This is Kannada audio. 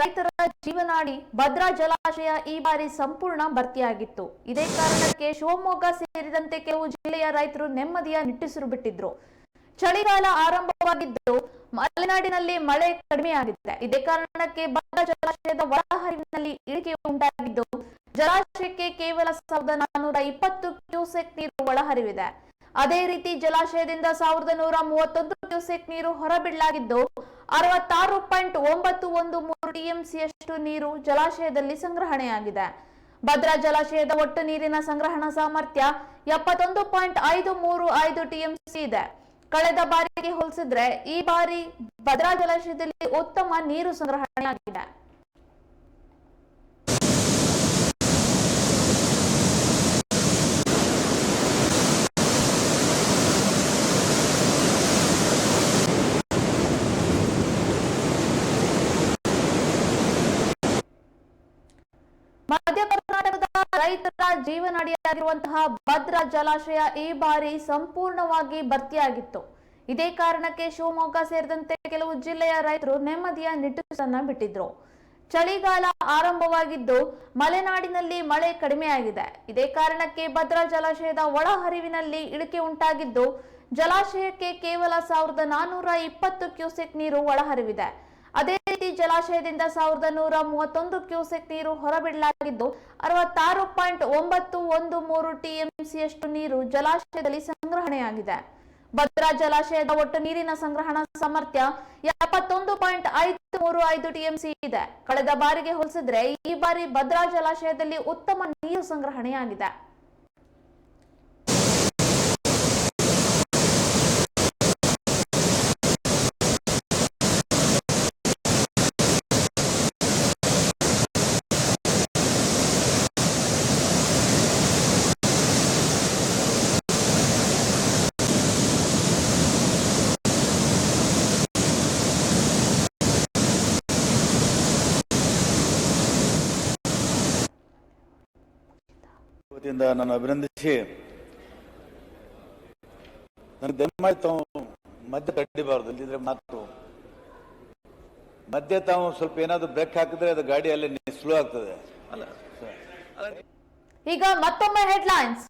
ರೈತರ ಜೀವನಾಡಿ ಭದ್ರಾ ಜಲಾಶಯ ಈ ಬಾರಿ ಸಂಪೂರ್ಣ ಭರ್ತಿಯಾಗಿತ್ತು. ಇದೇ ಕಾರಣಕ್ಕೆ ಶಿವಮೊಗ್ಗ ಸೇರಿದಂತೆ ಕೆಲವು ಜಿಲ್ಲೆಯ ರೈತರು ನೆಮ್ಮದಿಯ ನಿಟ್ಟುಸಿರು ಬಿಟ್ಟಿದ್ರು. ಚಳಿಗಾಲ ಆರಂಭವಾಗಿದ್ದು ಮಲೆನಾಡಿನಲ್ಲಿ ಮಳೆ ಕಡಿಮೆಯಾಗಿದೆ. ಇದೇ ಕಾರಣಕ್ಕೆ ಭದ್ರಾ ಜಲಾಶಯದ ಒಳಹರಿವಿನಲ್ಲಿ ಇಳಿಕೆ ಉಂಟಾಗಿದ್ದು ಜಲಾಶಯಕ್ಕೆ ಕೇವಲ ಸಾವಿರದ ನಾನೂರ ಇಪ್ಪತ್ತು ಕ್ಯೂಸೆಕ್ ನೀರು ಒಳಹರಿವಿದೆ. ಅದೇ ರೀತಿ ಜಲಾಶಯದಿಂದ ಸಾವಿರದ ನೂರ ಮೂವತ್ತೊಂದು ಕ್ಯೂಸೆಕ್ ನೀರು ಹೊರಬಿಡಲಾಗಿದ್ದು ಅರವತ್ತಾರು ಪಾಯಿಂಟ್ ಒಂಬತ್ತು ಒಂದು ಮೂರು ಟಿಎಂಸಿಯಷ್ಟು ನೀರು ಜಲಾಶಯದಲ್ಲಿ ಸಂಗ್ರಹಣೆಯಾಗಿದೆ. ಭದ್ರಾ ಜಲಾಶಯದ ಒಟ್ಟು ನೀರಿನ ಸಂಗ್ರಹಣಾ ಸಾಮರ್ಥ್ಯ ಎಪ್ಪತ್ತೊಂದು ಪಾಯಿಂಟ್ ಐದು ಮೂರು ಐದು ಟಿಎಂಸಿ ಇದೆ. ಕಳೆದ ಬಾರಿಗೆ ಹೋಲಿಸಿದ್ರೆ ಈ ಬಾರಿ ಭದ್ರಾ ಜಲಾಶಯದಲ್ಲಿ ಉತ್ತಮ ನೀರು ಸಂಗ್ರಹಣೆಯಾಗಿದೆ. ರೈತರ ಜೀವನಡಿಯಾಗಿರುವಂತಹ ಭದ್ರಾ ಜಲಾಶಯ ಈ ಬಾರಿ ಸಂಪೂರ್ಣವಾಗಿ ಭರ್ತಿಯಾಗಿತ್ತು. ಇದೇ ಕಾರಣಕ್ಕೆ ಶಿವಮೊಗ್ಗ ಸೇರಿದಂತೆ ಕೆಲವು ಜಿಲ್ಲೆಯ ರೈತರು ನೆಮ್ಮದಿಯ ನಿಟ್ಟುಸನ್ನ ಬಿಟ್ಟಿದ್ರು. ಚಳಿಗಾಲ ಆರಂಭವಾಗಿದ್ದು ಮಲೆನಾಡಿನಲ್ಲಿ ಮಳೆ ಕಡಿಮೆಯಾಗಿದೆ. ಇದೇ ಕಾರಣಕ್ಕೆ ಭದ್ರಾ ಜಲಾಶಯದ ಒಳಹರಿವಿನಲ್ಲಿ ಇಳಿಕೆ ಉಂಟಾಗಿದ್ದು ಜಲಾಶಯಕ್ಕೆ ಕೇವಲ ಸಾವಿರದ ನಾನ್ನೂರ ಇಪ್ಪತ್ತು ಕ್ಯೂಸೆಕ್ ನೀರು ಒಳಹರಿವಿದೆ. ಅದೇ ಜಲಾಶಯದಿಂದ ಸಾವಿರದ ನೂರ ಮೂವತ್ತೊಂದು ಕ್ಯೂಸೆಕ್ ನೀರು ಹೊರಬಿಡಲಾಗಿದ್ದು, ಅರವತ್ತಾರು ಪಾಯಿಂಟ್ ಒಂಬತ್ತು ಒಂದು ಮೂರು ಟಿಎಂಸಿಯಷ್ಟು ನೀರು ಜಲಾಶಯದಲ್ಲಿ ಸಂಗ್ರಹಣೆಯಾಗಿದೆ. ಭದ್ರಾ ಜಲಾಶಯದ ಒಟ್ಟು ನೀರಿನ ಸಂಗ್ರಹಣಾ ಸಾಮರ್ಥ್ಯ ಎಪ್ಪತ್ತೊಂದು ಪಾಯಿಂಟ್ ಐದು ಮೂರು ಐದು ಟಿಎಂಸಿ ಇದೆ. ಕಳೆದ ಬಾರಿಗೆ ಹೋಲಿಸಿದ್ರೆ ಈ ಬಾರಿ ಭದ್ರಾ ಜಲಾಶಯದಲ್ಲಿ ಉತ್ತಮ ನೀರು ಸಂಗ್ರಹಣೆಯಾಗಿದೆ. ವತಿಯಿಂದ ನಾನು ಅಭಿನಂದಿಸಿ ನನಗೆ ದಯಮಾಡಿ ತಾವು ಮದ್ಯ ತಡಿಬಾರ್ದು ಇಲ್ಲಿದ್ರೆ ಮಾತು. ಮದ್ಯ ತಾವು ಸ್ವಲ್ಪ ಏನಾದ್ರು ಬ್ರೇಕ್ ಹಾಕಿದ್ರೆ ಅದು ಗಾಡಿ ಅಲ್ಲಿ ಸ್ಲೋ ಆಗ್ತದೆ ಈಗ ಮತ್ತೊಮ್ಮೆ ಹೆಡ್ಲೈನ್ಸ್.